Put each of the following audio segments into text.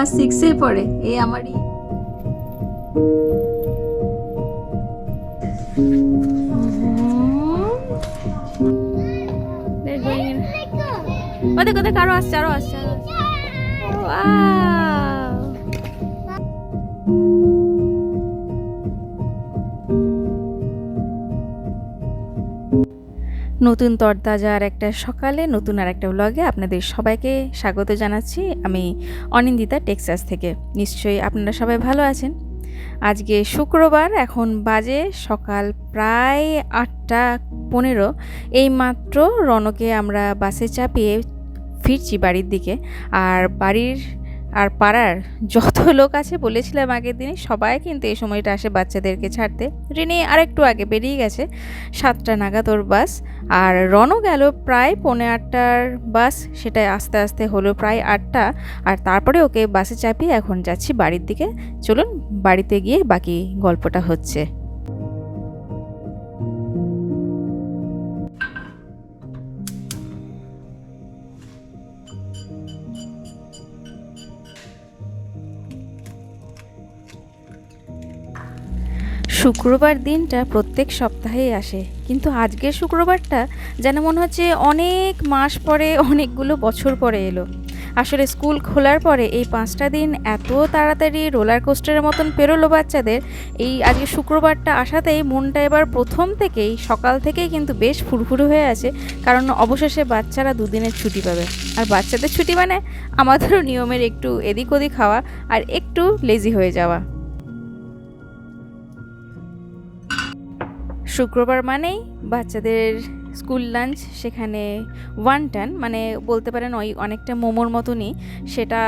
Class সিক্সে পড়ে এই আমারই। কোথায় কারও আসছে আরও আসছে আরও আসছে। নতুন তরতাজার একটা সকালে, নতুন আর একটা ব্লগে আপনাদের সবাইকে স্বাগত জানাচ্ছি আমি অনিন্দিতা টেক্সাস থেকে। নিশ্চয়ই আপনারা সবাই ভালো আছেন। আজকে শুক্রবার, এখন বাজে সকাল প্রায় আটটা পনেরো। এই মাত্র রনকে আমরা বাসে চাপিয়ে ফিরছি বাড়ির দিকে। আর বাড়ির আর পাড়ার যত লোক আছে বলেছিলাম আগের দিনে, সবাই কিন্তু এই সময়টা আসে বাচ্চাদেরকে ছাড়তে। রিনি আরেকটু আগে বেরিয়ে গেছে, সাতটা নাগাদ ওর বাস, আর রনও গেল প্রায় পৌনে আটটার বাস সেটা আস্তে আস্তে হলো প্রায় আটটা, আর তারপরে ওকে বাসে চাপিয়ে এখন যাচ্ছি বাড়ির দিকে। চলুন, বাড়িতে গিয়ে বাকি গল্পটা হচ্ছে। শুক্রবার দিনটা প্রত্যেক সপ্তাহেই আসে। কিন্তু আজকের শুক্রবারটা যেন মনে হচ্ছে অনেক মাস পরে, অনেকগুলো বছর পরে এলো। আসলে স্কুল খোলার পরে এই পাঁচটা দিন এত তাড়াতাড়ি রোলার কোস্টারের মতন পেরোলো বাচ্চাদের। এই আজকে শুক্রবারটা আসাতেই মনটা এবার প্রথম থেকেই, সকাল থেকেই কিন্তু বেশ ফুরফুরে হয়ে আছে। কারণ অবশেষে বাচ্চারা দুদিনের ছুটি পাবে। আর বাচ্চাদের ছুটি মানে আমাদেরও নিয়মের একটু এদিক ওদিক খাওয়া আর একটু লেজি হয়ে যাওয়া। শুক্রবার মানেই বাচ্চাদের স্কুল লাঞ্চ, সেখানে ওয়ান টান মানে বলতে পারেন ওই অনেকটা মোমোর মতনই সেটা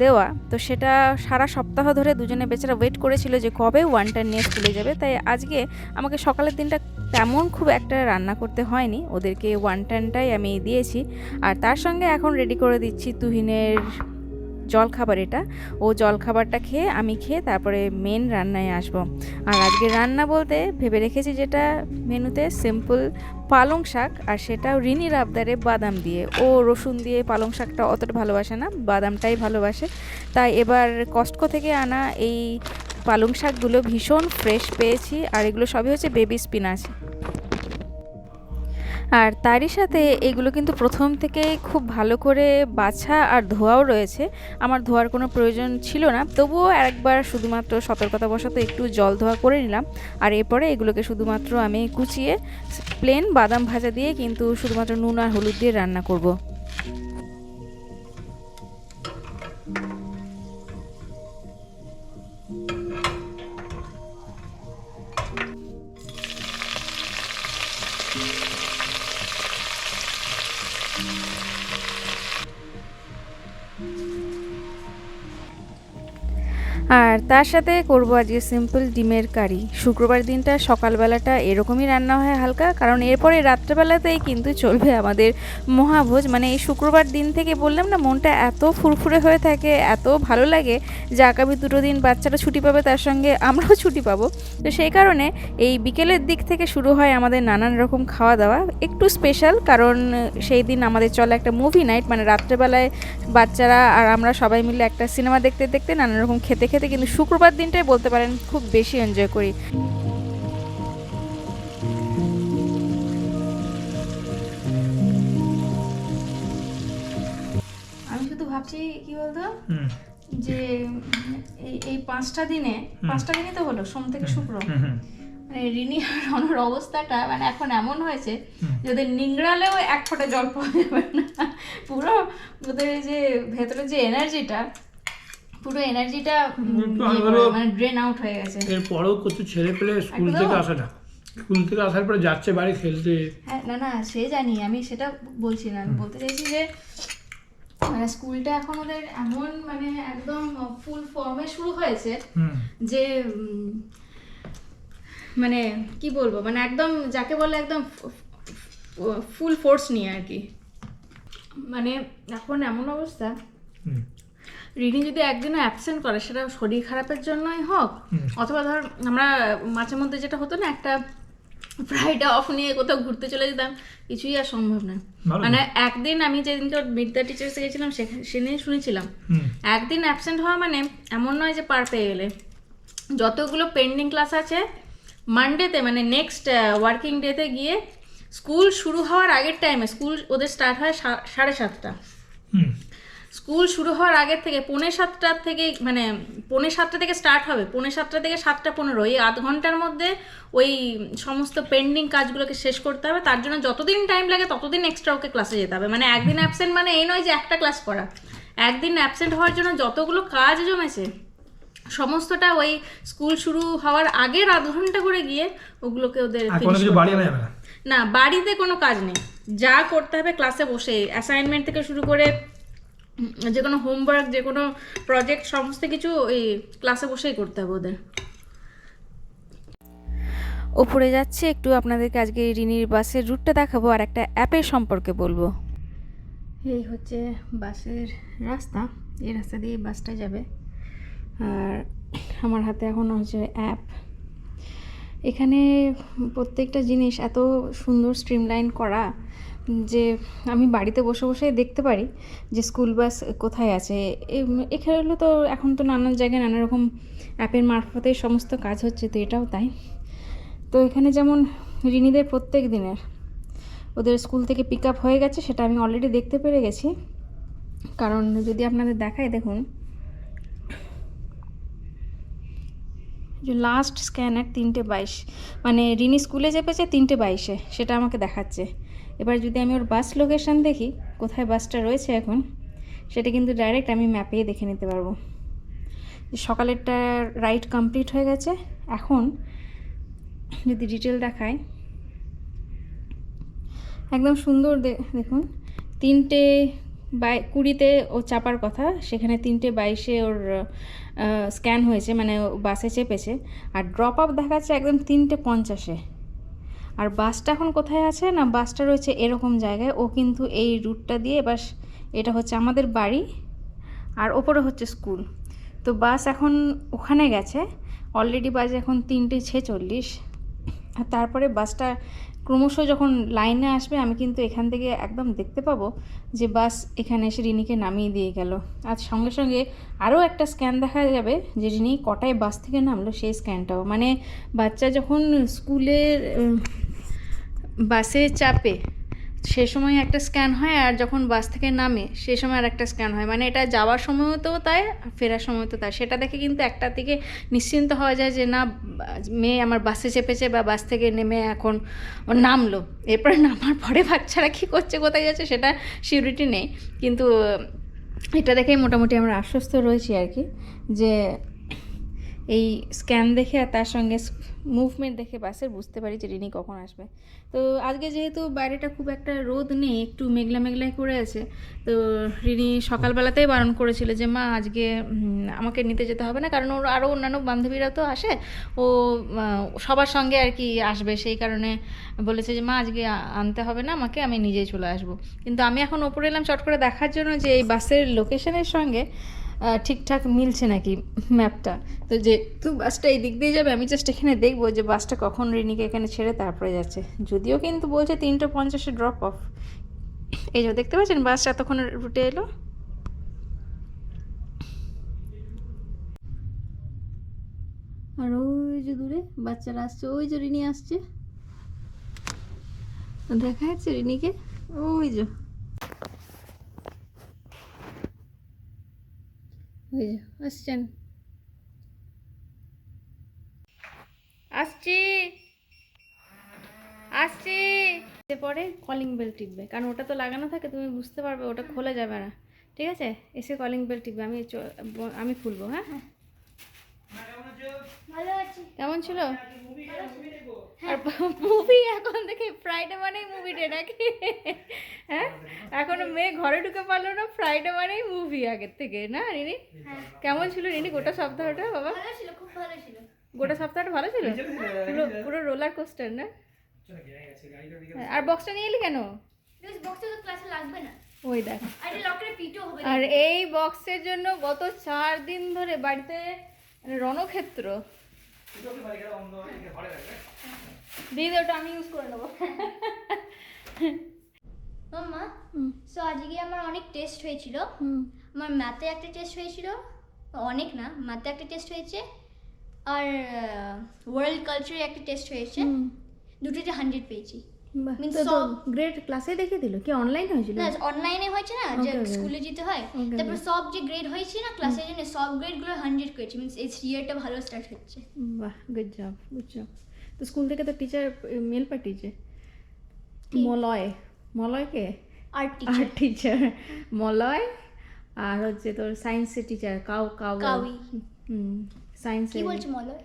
দেওয়া। তো সেটা সারা সপ্তাহ ধরে দুজনে বেচারা ওয়েট করেছিল যে কবে ওয়ান টান নিয়ে স্কুলে যাবে। তাই আজকে আমাকে সকালের দিনটা তেমন খুব একটা রান্না করতে হয়নি। ওদেরকে ওয়ান টানটাই আমি দিয়েছি। আর তার সঙ্গে এখন রেডি করে দিচ্ছি তুহিনের জল খাবার এটা। ও জল খাবারটা খেয়ে আমি খেয়ে তারপরে মেন রান্নায় আসব। আর আজকে রান্না বলতে ভেবে রেখেছি যেটা মেনুতে সিম্পল পালং শাক আর সেটাও রিনির আবদারে বাদাম দিয়ে। ও রসুন দিয়ে পালং শাকটা অতটা ভালোবাসে না, বাদামটাই ভালোবাসে। তাই এবার কস্টকো থেকে আনা এই পালং শাকগুলো ভীষণ ফ্রেশ পেয়েছি আর এগুলো সবই হচ্ছে বেবি স্পিনাচ আর তারই সাথে এগুলো কিন্তু প্রথম থেকে খুব ভালো করে বাছা আর ধোয়াও রয়েছে। আমার ধোয়ার কোনো প্রয়োজন ছিল না। তবুও একবার শুধুমাত্র সতর্কতাবশত একটু জল ধোয়া করে নিলাম। আর এরপরে এগুলোকে শুধুমাত্র আমি কুচিয়ে, প্লেন বাদাম ভাজা দিয়ে কিন্তু শুধুমাত্র নুন আর হলুদ দিয়ে রান্না করব। আর তার সাথে করব আজকে সিম্পল ডিমের কারি। শুক্রবার দিনটা সকালবেলাটা এরকমই রান্না হয় হালকা, কারণ এরপরে রাত্রেবেলাতেই কিন্তু চলবে আমাদের মহাভোজ। মানে এই শুক্রবার দিন থেকে বললাম না, মনটা এত ফুরফুরে হয়ে থাকে, এত ভালো লাগে যে আগামী দুটো দিন বাচ্চারা ছুটি পাবে, তার সঙ্গে আমরাও ছুটি পাবো। তো সেই কারণে এই বিকেলের দিক থেকে শুরু হয় আমাদের নানান রকম খাওয়া দাওয়া একটু স্পেশাল কারণ সেই দিন আমাদের চলে একটা মুভি নাইট মানে রাত্রেবেলায় বাচ্চারা আর আমরা সবাই মিলে একটা সিনেমা দেখতে দেখতে নানান রকম খেতে খেতে কিন্তু শুক্রবার দিনটাই বলতে পারেন খুব বেশি এনজয় করি। আমি শুধু ভাবছি কি বলতো? যে এই এই পাঁচটা দিনে পাঁচটা দিনই তো হলো সোম থেকে শুক্র। মানে রিনি আর রনর অবস্থাটা মানে এখন এমন হয়েছে। যে ওদের নিংড়ালেও এক ফোঁটা জল পাওয়া যাবে না। পুরো ওদের যে ভেতরে যে এনার্জিটা পুরো এনার্জিটা মানে ড্রেন আউট হয়ে গেছে। এরপরেও কত ছেলে পেলে স্কুল থেকে আসে না স্কুল থেকে আসার পরে যাচ্ছে বাড়ি খেলতে। হ্যাঁ না না সে জানি আমি সেটা বলছি না আমি বলতে চাইছি যে মানে স্কুলটা এখন ওদের এমন মানে একদম ফুল ফর্মে শুরু হয়েছে যে মানে কি বলব মানে একদম যাকে বলে একদম ফুল ফোর্স নিয়ে আর কি। মানে এখন এমন অবস্থা রিনি যদি একদিনও অ্যাবসেন্ট করে সেটা শরীর খারাপের জন্যই হোক অথবা ধর আমরা মাঝে মধ্যে যেটা হতো না একটা ফ্রাইডে অফ নিয়ে কোথাও ঘুরতে চলে যেতাম কিছুই আর সম্ভব না মানে একদিন আমি যেদিন যেদিনকে বিদ্যা টিচার্সে গেছিলাম সেখানে শুনেছিলাম। একদিন অ্যাবসেন্ট হওয়া মানে এমন নয় যে পার পেয়ে গেলে। যতগুলো পেন্ডিং ক্লাস আছে মানডেতে মানে নেক্সট ওয়ার্কিং ডেতে গিয়ে স্কুল শুরু হওয়ার আগের টাইমে স্কুল ওদের স্টার্ট হয় সাড়ে সাতটা। স্কুল শুরু হওয়ার আগের থেকে পৌনে সাতটার থেকে মানে পৌনে সাতটা থেকে স্টার্ট হবে পৌনে সাতটা থেকে সাতটা পনেরো। এই আধ ঘণ্টার মধ্যে ওই সমস্ত পেন্ডিং কাজগুলোকে শেষ করতে হবে। তার জন্য যতদিন টাইম লাগে ততদিন এক্সট্রা ওকে ক্লাসে যেতে হবে। মানে একদিন অ্যাবসেন্ট মানে এই নয় যে একটা ক্লাস করা। একদিন অ্যাবসেন্ট হওয়ার জন্য যতগুলো কাজ জমেছে সমস্তটা ওই স্কুল শুরু হওয়ার আগের আধ ঘণ্টা করে গিয়ে ওগুলোকে ওদের না? বাড়িতে কোনো কাজ নেই। যা করতে হবে ক্লাসে বসে। অ্যাসাইনমেন্ট থেকে শুরু করে যে কোনো হোমওয়ার্ক যে কোনো প্রজেক্ট সমস্ত কিছু ওই ক্লাসে বসেই করতে হবে ওদের। ওপরে যাচ্ছে একটু আপনাদেরকে আজকে রিনির বাসের রুটটা দেখাবো আর একটা অ্যাপের সম্পর্কে বলব। এই হচ্ছে বাসের রাস্তা এই রাস্তা দিয়ে বাসটা যাবে। আর আমার হাতে এখন হচ্ছে অ্যাপ এখানে প্রত্যেকটা জিনিস এত সুন্দর স্ট্রিমলাইন করা যে আমি বাড়িতে বসে বসে দেখতে পারি যে স্কুল বাস কোথায় আছে। এখানে হলো তো এখন তো নানান জায়গায় নানা রকম অ্যাপের মারফতে সমস্ত কাজ হচ্ছে, তো এটাও তাই। তো এখানে যেমন ঋণীদের প্রত্যেক দিনের ওদের স্কুল থেকে পিক আপ হয়ে গেছে, সেটা আমি অলরেডি দেখতে পেরে গেছি। কারণ যদি আপনাদের দেখায় দেখুন। যে লাস্ট স্ক্যানার তিনটে বাইশ মানে রিনি স্কুলে চেপেছে তিনটে বাইশে, সেটা আমাকে দেখাচ্ছে। এবার যদি আমি ওর বাস লোকেশন দেখি, কোথায় বাসটা রয়েছে এখন, সেটা কিন্তু ডাইরেক্ট আমি ম্যাপেই দেখে নিতে পারব। সকালেরটা রাইড কমপ্লিট হয়ে গেছে। এখন যদি ডিটেল দেখায় একদম সুন্দর দেখুন, তিনটে বাই কুড়িতে ও চাপার কথা, সেখানে তিনটে বাইশে ওর স্ক্যান হয়েছে মানে বাসে চেপেছে। আর ড্রপ আপ দেখাচ্ছে একদম তিনটে পঞ্চাশে। আর বাসটা এখন কোথায় আছে? না, বাসটা রয়েছে এরকম জায়গায়। ও কিন্তু এই রুটটা দিয়ে বাস এটা হচ্ছে আমাদের বাড়ি আর ওপরে হচ্ছে স্কুল। তো বাস এখন ওখানে গেছে। অলরেডি বাজে এখন তিনটে ছেচল্লিশ। আর তারপরে বাসটা ক্রমশ যখন লাইনে আসবে, আমি কিন্তু এখান থেকে একদম দেখতে পাবো যে বাস এখানে এসে রিনিকে নামিয়ে দিয়ে গেল। আর সঙ্গে সঙ্গে আরও একটা স্ক্যান দেখা যাবে যে রিনি কটায় বাস থেকে নামলো সেই স্ক্যানটাও। মানে বাচ্চা যখন স্কুলের বাসে চাপে, সে সময় একটা স্ক্যান হয় আর যখন বাস থেকে নামে, সে সময় আর একটা স্ক্যান হয়। মানে এটা যাওয়ার সময়ও তো তাই ফেরার সময় তো তাই। সেটা দেখে কিন্তু একটা থেকে নিশ্চিন্ত হওয়া যায় যে, না, মেয়ে আমার বাসে চেপেছে বা বাস থেকে নেমে এখন নামলো। এরপরে নামার পরে বাচ্চারা কী করছে, কোথায় যাচ্ছে, সেটা সিউরিটি নেই। কিন্তু এটা দেখেই মোটামুটি আমরা আশ্বস্ত রয়েছি আর কি যে এই স্ক্যান দেখে আর তার সঙ্গে মুভমেন্ট দেখে বাসের বুঝতে পারি যে রিনি কখন আসবে। তো আজকে যেহেতু বাইরেটা খুব একটা রোদ নেই, একটু মেঘলা মেঘলাই করে আছে, তো রিনি সকালবেলাতেই বারণ করেছিল যে, মা, আজকে আমাকে নিতে যেতে হবে না। কারণ ওর আরও অন্যান্য বান্ধবীরা তো আসে, ও সবার সঙ্গে আর কি আসবে। সেই কারণে বলেছে যে, মা, আজকে আনতে হবে না আমাকে, আমি নিজেই চলে আসব। কিন্তু আমি এখন ওপরে এলাম চট করে দেখার জন্য যে এই বাসের লোকেশনের সঙ্গে ঠিকঠাক মিলছে নাকি ম্যাপটা? তো যে তো বাসটা এই দিক দিয়ে যাবে, আমি জাস্ট এখানে দেখব যে বাসটা কখন রিনিকে এখানে ছেড়ে তারপরে যাচ্ছে। যদিও কিন্তু বলছে তিনটে পঞ্চাশে ড্রপ অফ এই যে দেখতে পাচ্ছেন, বাসটা এতক্ষণ রুটে এলো। আর ওই যে দূরে বাচ্চারা আসছে, ওই যে রিনি আসছে। দেখা যাচ্ছে রিনিকে? ওই যে। আসছেন আসছি। আসছি। পরে কলিং বেল টিপবে, কারণ ওটা তো লাগানো থাকে, তুমি বুঝতে পারবে, ওটা খোলা যাবে না। ঠিক আছে? এসে কলিং বেল টিপবে, আমি আমি খুলবো হ্যাঁ। কেমন ছিল? আর মুভি এখন দেখি ফ্রাইডে মানেই মুভি ডে নাকি? হ্যাঁ? এখনও মেয়ে ঘরে ঢুকে পারল না ফ্রাইডে মানেই মুভি আগের থেকে না রিনি? কেমন ছিল রিনি গোটা সপ্তাহটা বাবা? ভালো ছিল খুব ভালো ছিল। গোটা সপ্তাহটা ভালো ছিল? পুরো পুরো রোলার কোস্টার না? হ্যাঁ, আর বক্সটা নিয়ে এলি কেন? বেশ বক্সে তো ক্লাসে লাগবে না। ওই দেখ। আর এই বক্সের জন্য গত চার দিন ধরে বাড়িতে মানে রণক্ষেত্র। দিদি ওটা আমি ইউজ করে নেব। মাম্মা সো আজকে আমার অনেক টেস্ট হয়েছিল। আমার ম্যাথে একটা টেস্ট হয়েছিল। অনেক না ম্যাথে একটা টেস্ট হয়েছে। আর ওয়ার্ল্ড কালচারে একটা টেস্ট হয়েছে। দুটোতে হান্ড্রেড পেয়েছি। Means সব- গ্রেড ক্লাসে দেখে দিল? কি অনলাইন হয়েছিল? না অনলাইনে হয়েছে না যে. স্কুলে যেতে হয়। তারপর সব যে গ্রেড হয়েছে না ক্লাসের জন্য সব গ্রেডগুলো হান্ড্রেড করেছে মিনস এই ইয়ারটা ভালো স্টার্ট হচ্ছে। বাহ গুড জব গুড জব তো স্কুল থেকে তো টিচার মেল পাঠিয়েছে মলয়। মলয়কে আর আর টিচার টিচার মলয় আর হচ্ছে তোর সায়েন্সের টিচার কাউ কাউ। কাউই। হুম সায়েন্সের কি বলছে মলয়?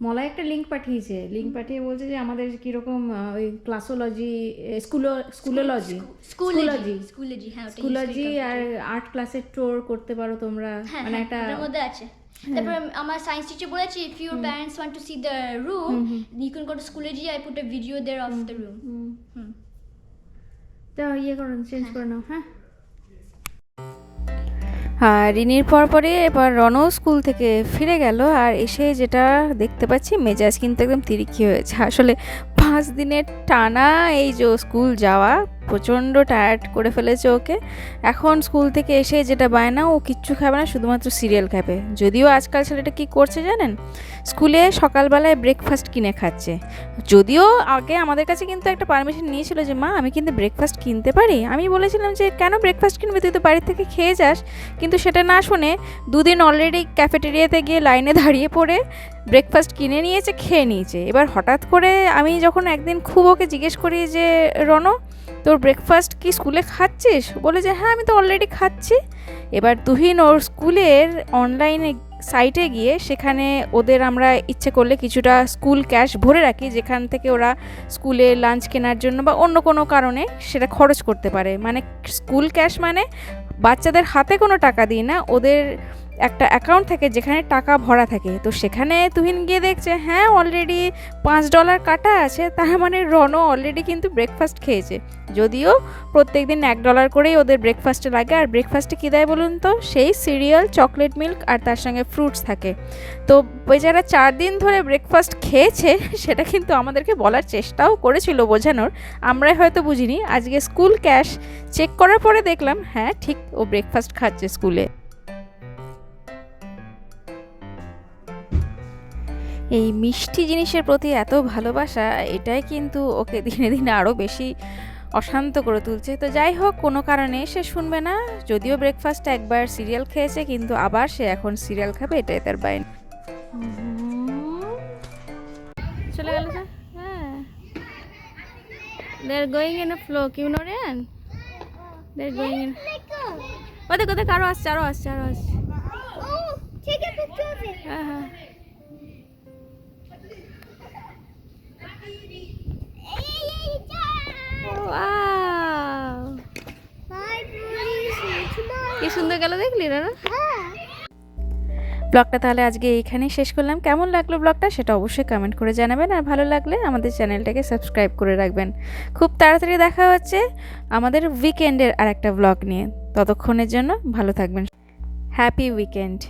মলয় একটা লিঙ্ক পাঠিয়েছে। লিঙ্ক পাঠিয়ে বলছে যে আমাদের কীরকম ওই ক্লাসোলজি স্কুলো স্কুলোলজি স্কুলজি স্কুলজি হ্যাঁ স্কুলজি আর আর্ট ক্লাসের টোর করতে পারো তোমরা। হ্যাঁ মানে হ্যাঁ, একটা মধ্যে আছে। তারপর আমার সায়েন্স টিচার বলেছে if your parents want to see the room you can go to school I put a video there of the room hmm, তা ইয়ে করো চেঞ্জ করে নাও হ্যাঁ? আর রিনির পর পরে এবার রনও স্কুল থেকে ফিরে গেল আর এসে যেটা দেখতে পাচ্ছি, মেজাজ কিন্তু একদম তিরিকি হয়েছে। আসলে পাঁচ দিনের টানা এই যে স্কুল যাওয়া প্রচণ্ড টায়ার্ড করে ফেলেছে ওকে। এখন স্কুল থেকে এসে যেটা বায়না ও কিচ্ছু খাবে না, শুধুমাত্র সিরিয়াল খাবে। যদিও আজকাল ছেলেটা কি করছে জানেন? স্কুলে সকালবেলায় ব্রেকফাস্ট কিনে খাচ্ছে। যদিও আগে আমাদের কাছে কিন্তু একটা পারমিশন নিয়েছিল যে, মা, আমি কিন্তু ব্রেকফাস্ট কিনতে পারি। আমি বলেছিলাম যে, কেন ব্রেকফাস্ট কিনবি? তুই তো বাড়ি থেকে খেয়ে যাস। কিন্তু সেটা না শুনে দুদিন অলরেডি ক্যাফেটেরিয়াতে গিয়ে লাইনে দাঁড়িয়ে পড়ে ব্রেকফাস্ট কিনে নিয়েছে, খেয়ে নিয়েছে। এবার হঠাৎ করে আমি যখন একদিন খুব ওকে জিজ্ঞেস করি যে, রনো তোর ব্রেকফাস্ট কি স্কুলে খাচ্ছিস? বলে যে হ্যাঁ আমি তো অলরেডি খাচ্ছি। এবার তুহিন ওর স্কুলের অনলাইনে সাইটে গিয়ে সেখানে ওদের আমরা ইচ্ছে করলে কিছুটা স্কুল ক্যাশ ভরে রাখি, যেখান থেকে ওরা স্কুলে লাঞ্চ কেনার জন্য বা অন্য কোনো কারণে সেটা খরচ করতে পারে। মানে স্কুল ক্যাশ মানে বাচ্চাদের হাতে কোনো টাকা দিই না, ওদের একটা অ্যাকাউন্ট থাকে যেখানে টাকা ভরা থাকে। তো সেখানে তুহিন গিয়ে দেখছে হ্যাঁ অলরেডি পাঁচ ডলার কাটা আছে, তার মানে রনও অলরেডি কিন্তু ব্রেকফাস্ট খেয়েছে। যদিও প্রত্যেক দিন এক ডলার করেই ওদের ব্রেকফাস্টে লাগে, আর ব্রেকফাস্টে কী দেয় বলুন তো? সেই সিরিয়াল চকলেট মিল্ক আর তার সঙ্গে ফ্রুটস থাকে। তো বেচারা চার দিন ধরে ব্রেকফাস্ট খেয়েছে, সেটা কিন্তু আমাদেরকে বলার চেষ্টাও করেছিল বোঝানোর। আমরাই হয়তো বুঝিনি। আজকে স্কুল ক্যাশ চেক করার পরে দেখলাম হ্যাঁ ঠিক ও ব্রেকফাস্ট খাচ্ছে স্কুলে এই মিষ্টি জিনিসের প্রতি এত ভালোবাসা এটাই কিন্তু ওকে দিনে দিনে আরও বেশি অশান্ত করে তুলছে। তো যাই হোক কোনো কারণে সে শুনবে না। যদিও ব্রেকফাস্ট একবার সিরিয়াল খেয়েছে কিন্তু আবার সে এখন সিরিয়াল খাবে এটাই তার বাইন চলে গেল হ্যাঁ। They are going in flow queue no rain they are going in কোথায় কোথায় আরও আসছে আরও আসছে আরও আসছে। Oh. হ্যাঁ হ্যাঁ। কি সুন্দর গেল দেখলি না ব্লগটা তাহলে আজকে এইখানেই শেষ করলাম। কেমন লাগল ব্লগটা সেটা অবশ্যই কমেন্ট করে জানাবেন। আর ভালো লাগলে আমাদের চ্যানেলটাকে সাবস্ক্রাইব করে রাখবেন। খুব তাড়াতাড়ি দেখা হচ্ছে আমাদের উইকেন্ডের আর একটা ব্লগ নিয়ে। ততক্ষণের জন্য ভালো থাকবেন। Happy weekend